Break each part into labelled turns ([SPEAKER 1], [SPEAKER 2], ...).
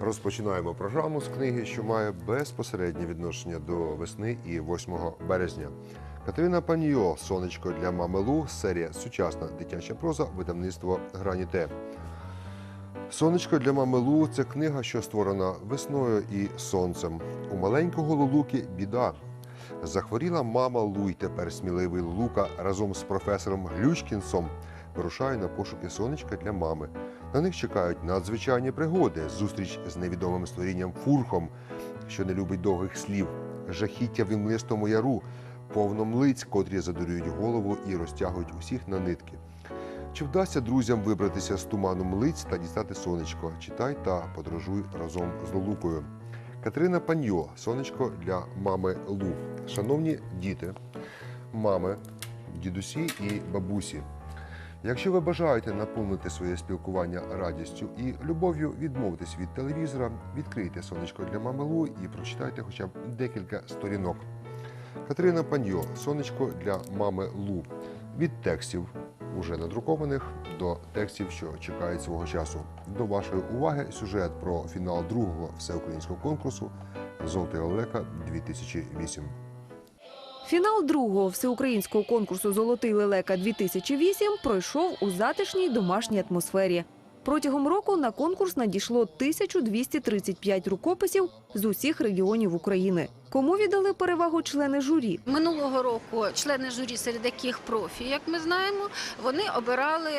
[SPEAKER 1] Розпочинаємо програму з книги, що має безпосереднє відношення до весни і 8 березня. Катерина Паньо Сонечко для мами Лу. Серія Сучасна дитяча проза, видавництво Граніте. Сонечко для мами Лу це книга, що створена весною і сонцем. У маленького Лулуки біда. Захворіла мама Лу, й тепер сміливий Лука разом з професором Глючкінсом вирушає на пошуки сонечка для мами. На них чекають надзвичайні пригоди, зустріч з невідомим створінням фурхом, що не любить довгих слів, жахіття в імлистому яру, повно млиць, котрі задурюють голову і розтягують усіх на нитки. Чи вдасться друзям вибратися з туману млиць та дістати сонечко? Читай та подорожуй разом з Лулукою. Катерина Паньо, сонечко для мами Лу. Шановні діти, мами, дідусі і бабусі. Якщо ви бажаєте наповнити своє спілкування радістю і любов'ю відмовитись від телевізора, відкрийте сонечко для мами Лу і прочитайте хоча б декілька сторінок. Катерина Паньо, сонечко для мами Лу. Від текстів уже надрукованих до текстів, що чекають свого часу. До вашої уваги сюжет про фінал другого всеукраїнського конкурсу Золотий лелека 2008.
[SPEAKER 2] Фінал другого всеукраїнського конкурсу Золотий лелека 2008 пройшов у затишній домашній атмосфері. Протягом року на конкурс надійшло 1235 рукописів з усіх регіонів України. Кому віддали перевагу члени журі?
[SPEAKER 3] Минулого року члени журі, серед яких профі, як ми знаємо, вони обирали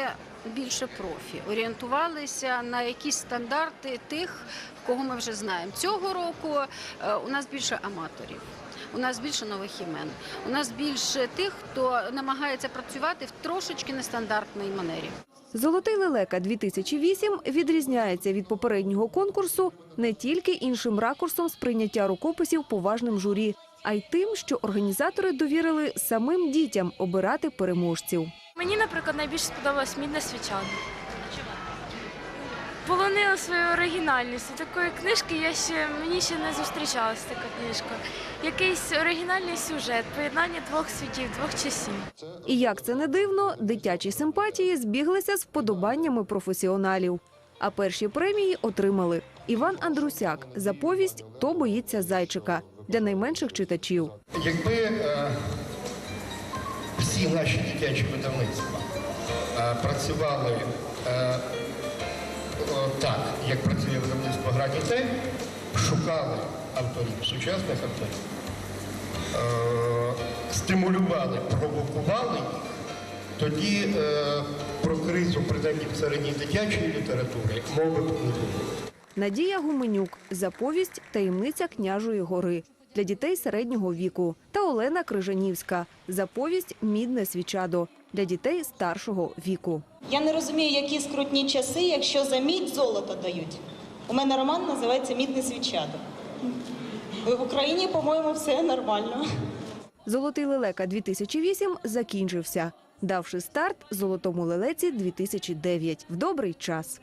[SPEAKER 3] більше профі, орієнтувалися на якісь стандарти тих, кого ми вже знаємо. Цього року е, у нас більше аматорів. У нас більше нових імен. У нас більше тих, хто намагається працювати в трошечки нестандартній манері.
[SPEAKER 2] Золотий лелека 2008 відрізняється від попереднього конкурсу не тільки іншим ракурсом сприйняття рукописів поважним журі, а й тим, що організатори довірили самим дітям обирати переможців.
[SPEAKER 4] Мені, наприклад, найбільше сподобалась мідна свічана. Полонила свою оригінальність. Такої книжки я ще мені ще не зустрічалася така книжка. Якийсь оригінальний сюжет, поєднання двох світів, двох часів.
[SPEAKER 2] І як це не дивно, дитячі симпатії збіглися з вподобаннями професіоналів. А перші премії отримали Іван Андрусяк за повість «Хто боїться зайчика» для найменших читачів.
[SPEAKER 5] Якби е, всі наші дитячі видавництва е, працювали е, так, як працює видавництво Граніте, шукали авторів, сучасних авторів, е, стимулювали, провокували тоді е, про кризу, принаймні в середній дитячої літератури, мови не було.
[SPEAKER 2] Надія Гуменюк. За повість Таємниця княжої гори для дітей середнього віку та Олена Крижанівська за повість Мідне свічадо для дітей старшого віку.
[SPEAKER 6] Я не розумію, які скрутні часи, якщо за мідь золото дають. У мене роман називається Мідне свічадо. В Україні, по-моєму, все нормально.
[SPEAKER 2] Золотий лелека 2008 закінчився, давши старт золотому лелеці 2009 в добрий час.